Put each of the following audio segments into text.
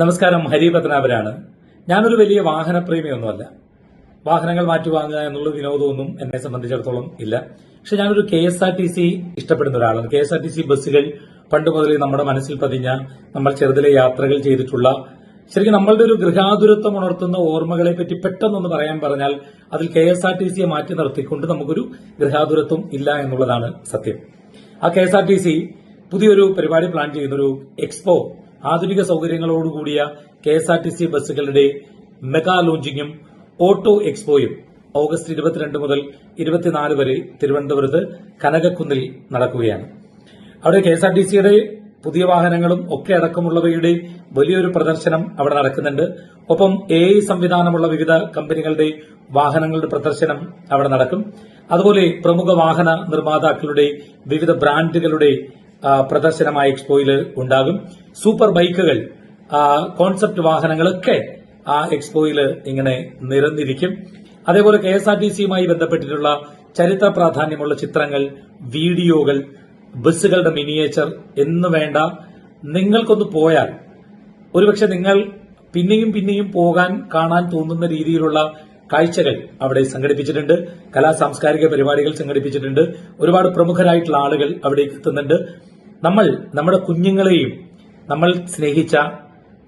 നമസ്കാരം ഹരി പത്മനാഭരാണ് ഞാനൊരു വലിയ വാഹനപ്രേമിയൊന്നുമല്ല. വാഹനങ്ങൾ മാറ്റി വാങ്ങുക എന്നുള്ള വിനോദമൊന്നും എന്നെ സംബന്ധിച്ചിടത്തോളം ഇല്ല. പക്ഷെ ഞാനൊരു K S R T C ഇഷ്ടപ്പെടുന്ന ഒരാളാണ്. K S R T C ബസ്സുകൾ പണ്ട് മുതലേ നമ്മുടെ മനസ്സിൽ പതിഞ്ഞ നമ്മൾ ചെറുതിലെ യാത്രകൾ ചെയ്തിട്ടുള്ള ശരിക്കും നമ്മളുടെ ഒരു ഗൃഹാതുരത്വം ഉണർത്തുന്ന ഓർമ്മകളെ പറ്റി പെട്ടെന്നൊന്ന് പറയാൻ പറഞ്ഞാൽ അതിൽ കെ എസ് ആർ ടി സിയെ മാറ്റി നിർത്തിക്കൊണ്ട് നമുക്കൊരു ഗൃഹാതുരത്വം ഇല്ല എന്നുള്ളതാണ് സത്യം. ആ K S R T C പുതിയൊരു പരിപാടി പ്ലാൻ ചെയ്യുന്നൊരു എക്സ്പോ ആധുനിക സൗകര്യങ്ങളോടുകൂടിയ K S R T C ബസ്സുകളുടെ മെഗാ ലോഞ്ചിങ്ങും ഓട്ടോ എക്സ്പോയും ഓഗസ്റ്റ് ഇരുപത്തിരണ്ട് മുതൽ ഇരുപത്തിനാല് വരെ തിരുവനന്തപുരത്ത് കനകക്കുന്നിൽ നടക്കുകയാണ്. അവിടെ കെ എസ് ആർ ടി സിയുടെ പുതിയ വാഹനങ്ങളും ഒക്കെ അടക്കമുള്ളവയുടെ വലിയൊരു പ്രദർശനം അവിടെ നടക്കുന്നുണ്ട്. ഒപ്പം എ ഐ സംവിധാനമുള്ള വിവിധ കമ്പനികളുടെ വാഹനങ്ങളുടെ പ്രദർശനം അവിടെ നടക്കും. അതുപോലെ പ്രമുഖ വാഹന നിർമ്മാതാക്കളുടെ വിവിധ ബ്രാൻഡുകളുടെ പ്രദർശനമായ എക്സ്പോയിൽ ഉണ്ടാകും. സൂപ്പർ ബൈക്കുകൾ കോൺസെപ്റ്റ് വാഹനങ്ങളൊക്കെ ആ എക്സ്പോയിൽ ഇങ്ങനെ നിരന്നിരിക്കും. അതേപോലെ കെ എസ് ആർ ടി സിയുമായി ബന്ധപ്പെട്ടിട്ടുള്ള ചരിത്ര പ്രാധാന്യമുള്ള ചിത്രങ്ങൾ വീഡിയോകൾ ബസ്സുകളുടെ മിനിയേച്ചർ എന്ന് വേണ്ട നിങ്ങൾക്കൊന്ന് പോയാൽ ഒരുപക്ഷെ നിങ്ങൾ പിന്നെയും പിന്നെയും പോകാൻ കാണാൻ തോന്നുന്ന രീതിയിലുള്ള കാഴ്ചകൾ അവിടെ സംഘടിപ്പിച്ചിട്ടുണ്ട്. കലാ സാംസ്കാരിക പരിപാടികൾ സംഘടിപ്പിച്ചിട്ടുണ്ട്. ഒരുപാട് പ്രമുഖരായിട്ടുള്ള ആളുകൾ അവിടേക്ക് എത്തുന്നുണ്ട്. നമ്മൾ നമ്മുടെ കുഞ്ഞുങ്ങളെയും നമ്മൾ സ്നേഹിച്ച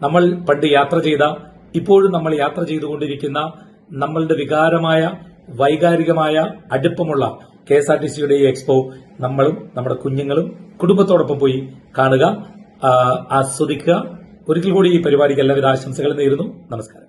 നമ്മൾ പണ്ട് യാത്ര ചെയ്ത ഇപ്പോഴും നമ്മൾ യാത്ര ചെയ്തുകൊണ്ടിരിക്കുന്ന നമ്മളുടെ വികാരമായ വൈകാരികമായ അടുപ്പമുള്ള കെ എസ് ആർ ടി സിയുടെ ഈ എക്സ്പോ നമ്മളും നമ്മുടെ കുഞ്ഞുങ്ങളും കുടുംബത്തോടൊപ്പം പോയി കാണുക ആസ്വദിക്കുക. ഒരിക്കൽ കൂടി ഈ പരിപാടിക്ക് എല്ലാവിധ ആശംസകളും നേരുന്നു. നമസ്കാരം.